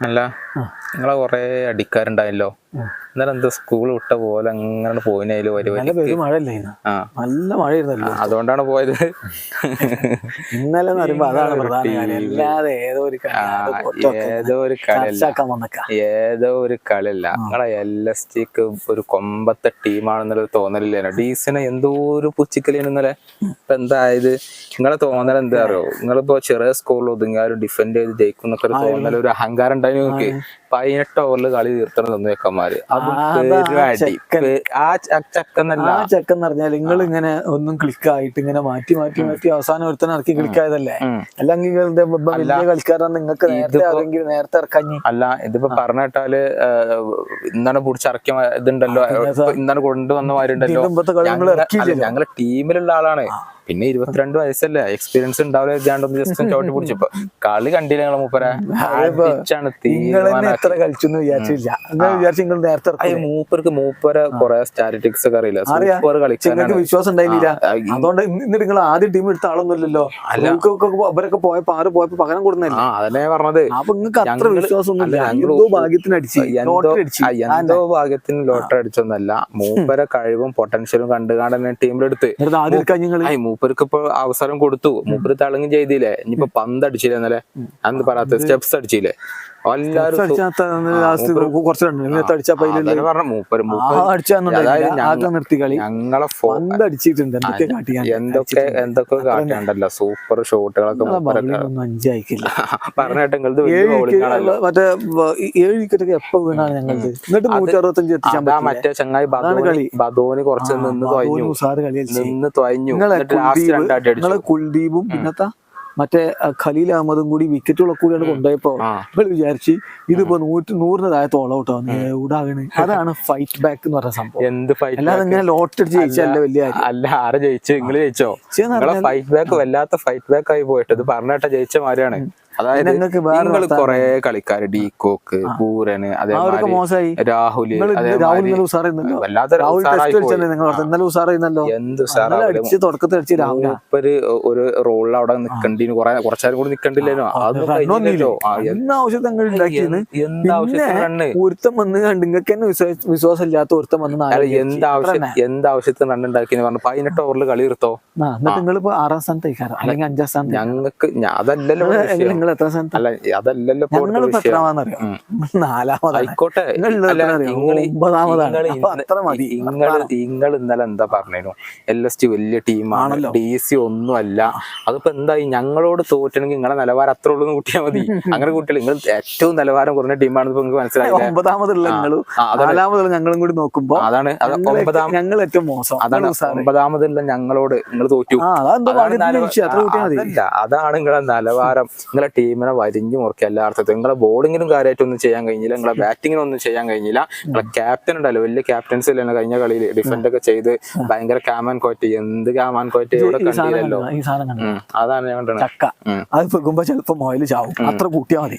അല്ല. നിങ്ങളെ കൊറേ അടിക്കാരുണ്ടായല്ലോ. എന്നാലും എന്താ സ്കൂൾ വിട്ട പോലെ അങ്ങനെ പോയിനതിൽ വരുവായിരുന്നു നല്ല മഴയല്ലേ ആ. നല്ല മഴയായിരുന്നല്ലോ. അതുകൊണ്ടാണ് പോയത്. ഇന്നലെ എന്ന് പറയുമ്പോ അതാണ് പ്രധാന കാര്യം. അല്ലാതെ ഏതോ ഒരു കളി, ഏതോ ഒരു വന്നേക്ക. ഏതോ ഒരു കളിയല്ല. നിങ്ങളെ എൽ എസ് ടിക്ക് ഒരു കൊമ്പത്തെ ടീമാണെന്നുള്ളത് തോന്നലില്ലേനോ? ഡീസിന് എന്തോ ഒരു പുച്ചിക്കലാണ് ഇന്നലെ? ഇപ്പൊ എന്തായത്? നിങ്ങളെ തോന്നൽ എന്താ അറിയോ? നിങ്ങളിപ്പോ ചെറിയ സ്കൂളിൽ ഒതുങ്ങിയാലും ഡിഫെൻഡ് ചെയ്ത് ജയിക്കും എന്നൊക്കെ ഒരു തോന്നൽ ഒരു അഹങ്കാരം ഉണ്ടായി നോക്കി പതിനെട്ട് ഓവറിൽ കളി തീർത്തണം തന്നു വെക്കന്മാര് അതാ ആ ച- ആ ചെക്കൻ പറഞ്ഞാൽ നിങ്ങൾ ഇങ്ങനെ ഒന്നും ക്ലിക്കായിട്ട് ഇങ്ങനെ മാറ്റി മാറ്റി മാറ്റി അവസാനം ഒരുത്തനെ ഇറക്കി ക്ലിക്കായതല്ലേ. അല്ലെങ്കിൽ വലിയ കളിക്കാരാണ് നിങ്ങൾക്ക് നേരത്തെ അറിയെങ്കിൽ നേരത്തെ ഇറക്കാഞ്ഞി അല്ല ഇതിപ്പോ പറഞ്ഞിട്ടാൽ ഇന്നാണ് പിടിച്ചിറക്കിയ ഇതുണ്ടല്ലോ. ഇന്നാണ് കൊണ്ടുവന്ന മാരുണ്ടല്ലോ മുമ്പത്തെ കളി നിങ്ങൾ ഞങ്ങൾ ടീമിലുള്ള ആളാണ്. പിന്നെ ഇരുപത്തിരണ്ട് വയസ്സല്ലേ. എക്സ്പീരിയൻസ് ഉണ്ടാവില്ല ഇതാണ്ടൊന്ന് ജസ്റ്റ് ചോട്ടി പിടിച്ചപ്പോ കളി കണ്ടില്ല ഞങ്ങളെ മൂപ്പരെ? അടിച്ചാണ് നിങ്ങൾ തന്നെ തീരുമാനം എത്ര കളിച്ചെന്ന് വിചാരിച്ചില്ല. വിചാരിച്ചു നിങ്ങൾ നേരത്തെ മൂപ്പർക്ക് മൂപ്പരെ കൊറേ സ്റ്റാറ്റിസ്റ്റിക്സ് ഒക്കെ അറിയില്ല? അറിയാം. സൂപ്പർ വിശ്വാസം അതുകൊണ്ട് ഇന്നിട്ട് നിങ്ങൾ ആദ്യം ടീം എടുത്ത ആളൊന്നുമില്ലല്ലോ അവരൊക്കെ പോയപ്പോ ആറ് പോയപ്പോ പകരം കൊടുക്കുന്നല്ലേ അതന്നെ പറഞ്ഞത്. അപ്പൊ നിങ്ങൾക്ക് അത്ര ഞങ്ങൾ വിശ്വാസം ഒന്നും അല്ല, എന്തോ ഭാഗ്യത്തിന് അടിച്ച്. എന്തോ ലോട്ടറി അടിച്ച്. ആ, ഭാഗ്യത്തിന് ലോട്ടറി അടിച്ചൊന്നല്ല. മൂപ്പരെ കഴിവും പൊട്ടൻഷ്യലും കണ്ടുകാണ്ട് തന്നെ ടീമിലെടുത്ത്. മൂപ്പർക്ക് ഇപ്പൊ അവസരം കൊടുത്തു. മൂപ്പര് തിളങ്ങി ചെയ്തില്ലേ? ഇനിയിപ്പോ പന്ത് അടിച്ചില്ലേ ഇന്നലെ? അന്ന് പറയാത്ത സ്റ്റെപ്സ് അടിച്ചില്ലേ? എല്ലാരും എന്തൊക്കെ എന്തൊക്കെ കാട്ടിയുണ്ടല്ലോ സൂപ്പർ ഷോട്ടുകളൊക്കെ പറഞ്ഞിട്ട് ഏഴ് ബൗളിംഗ് ആണല്ലോ wicket മറ്റേ ഏഴ് വിക്കറ്റ് എപ്പോ വീണാണ് ഞങ്ങൾക്ക് എന്നിട്ട് നൂറ്ററുപത്തഞ്ച് എത്തിച്ചാൽ മറ്റേ ചങ്ങായി ബദോനി കളി. ബദോനി കുറച്ച് നിന്ന് നിന്ന് തൊയഞ്ഞു. നിങ്ങളെ കുൽദീപും പിന്നത്തെ? മറ്റേ ഖലീൽ അഹമ്മദും കൂടി വിക്കറ്റുകളൊക്കെ കൂടിയാണ് കൊണ്ടുപോയപ്പോ വിചാരിച്ചു വിചാരിച്ച് ഇതിപ്പോ നൂറ്റി നൂറിന് താഴെ തോളം ഔട്ടാവുന്നു എവിടാകണ് അതാണ് ഫൈറ്റ് ബാക്ക് എന്ന് പറഞ്ഞ സംഭവം. എന്ത് ഫൈറ്റ് അല്ലാതെ ഇങ്ങനെ ലോട്ടടിച്ച് ജയിച്ചല്ല വലിയ അല്ല ആരെ ജയിച്ചു? നിങ്ങൾ ജയിച്ചോ? ഫൈറ്റ് ബാക്ക് വല്ലാത്ത ഫൈറ്റ് ബാക്ക് ആയി പോയിട്ട്. ഇത് പറഞ്ഞിട്ട് ജയിച്ച മാതിരിയാണ്. അതായത് നിങ്ങൾക്ക് നിങ്ങൾ കൊറേ ഡി ഡീകോക്ക് പൂരന് അതേമാതിരി മോശമായി. രാഹുൽ നിങ്ങൾ രാഹുൽ എന്ത് ഒരു റോളിൽ അവിടെ നിക്കണ്ടിന് കൊറേ കുറച്ചാരും കൂടി നിക്കണ്ടില്ലല്ലോ ഒരുത്തം വന്ന് കണ്ട് നിങ്ങൾക്ക് തന്നെ വിശ്വാസ- വിശ്വാസം ഇല്ലാത്ത ഒരുത്തം വന്ന് നാല് അല്ല അടിച്ച്. ആവശ്യം എന്ത് ആവശ്യത്തിന് ഉണ്ടാക്കിയെന്ന് പറഞ്ഞു. പതിനെട്ട് ഓവറിൽ കളി എടുത്തോ? നിങ്ങൾ ഇപ്പൊ ആറാം അല്ലെങ്കിൽ അഞ്ചാം സ്ഥാനത്ത് ഞങ്ങൾക്ക് അതല്ലല്ലോ. നിങ്ങൾ എത്ര സ്ഥാനത്ത് അല്ല അതല്ലല്ലോ വിഷയം. എത്രാമാന്നറിയോ നാലാമതാണ്. നിങ്ങൾ ഇന്നലെ എന്താ പറഞ്ഞു എൽ എസ് ടി വലിയ ടീമാണ്. ഡി സി ഒന്നും അല്ല അതിപ്പോ എന്തായി? ഞങ്ങളോട് തോറ്റണെങ്കിൽ നിങ്ങളെ നിലവാരം അത്ര ഉള്ളൂ കൂട്ടിയാൽ മതി. അങ്ങനെ കൂട്ടിയാൽ നിങ്ങൾ ഏറ്റവും നിലവാരം കുറഞ്ഞ ടീമാണെന്ന് ഇപ്പൊ നിങ്ങൾക്ക് മനസ്സിലായി ഒമ്പതാമതുള്ള നിങ്ങളും ആ, നാലാമതുള്ള ഞങ്ങളും കൂടി നോക്കുമ്പോ അതാണ്. ഒമ്പതാം ഞങ്ങൾ ഏറ്റവും മോശം. അതാണ്. ഒമ്പതാമതുള്ള ഞങ്ങളോട് നിങ്ങൾ തോറ്റു. അതാണ് നിങ്ങളെ നിലവാരം. നിങ്ങളെ ടീമിനെ വരിഞ്ഞു മുറുക്കി. എല്ലാ അർത്ഥത്തിൽ നിങ്ങളെ ബോളിങ്ങിനും കാര്യമായിട്ടൊന്നും ചെയ്യാൻ കഴിഞ്ഞില്ല. നിങ്ങളെ ബാറ്റിങ്ങിനും ഒന്നും ചെയ്യാൻ കഴിഞ്ഞില്ല. നിങ്ങളെ ക്യാപ്റ്റൻ ഉണ്ടല്ലോ. വലിയ ക്യാപ്റ്റൻസ് ഇല്ലേ കഴിഞ്ഞ കളിയിൽ ഡിഫൻഡ് ഒക്കെ ചെയ്ത് ഭയങ്കര കാമാൻ കോറ്റ് എന്ത് കാമാൻ കോറ്റ് ഇവിടെ കണ്ടില്ലല്ലോ. അതാണ് ഞാൻ കണ്ടത്. അത് വെക്കുമ്പോ ചിലപ്പോ മൊയിൽ ചാവും. അത്ര കൂട്ടിയാൽ മതി.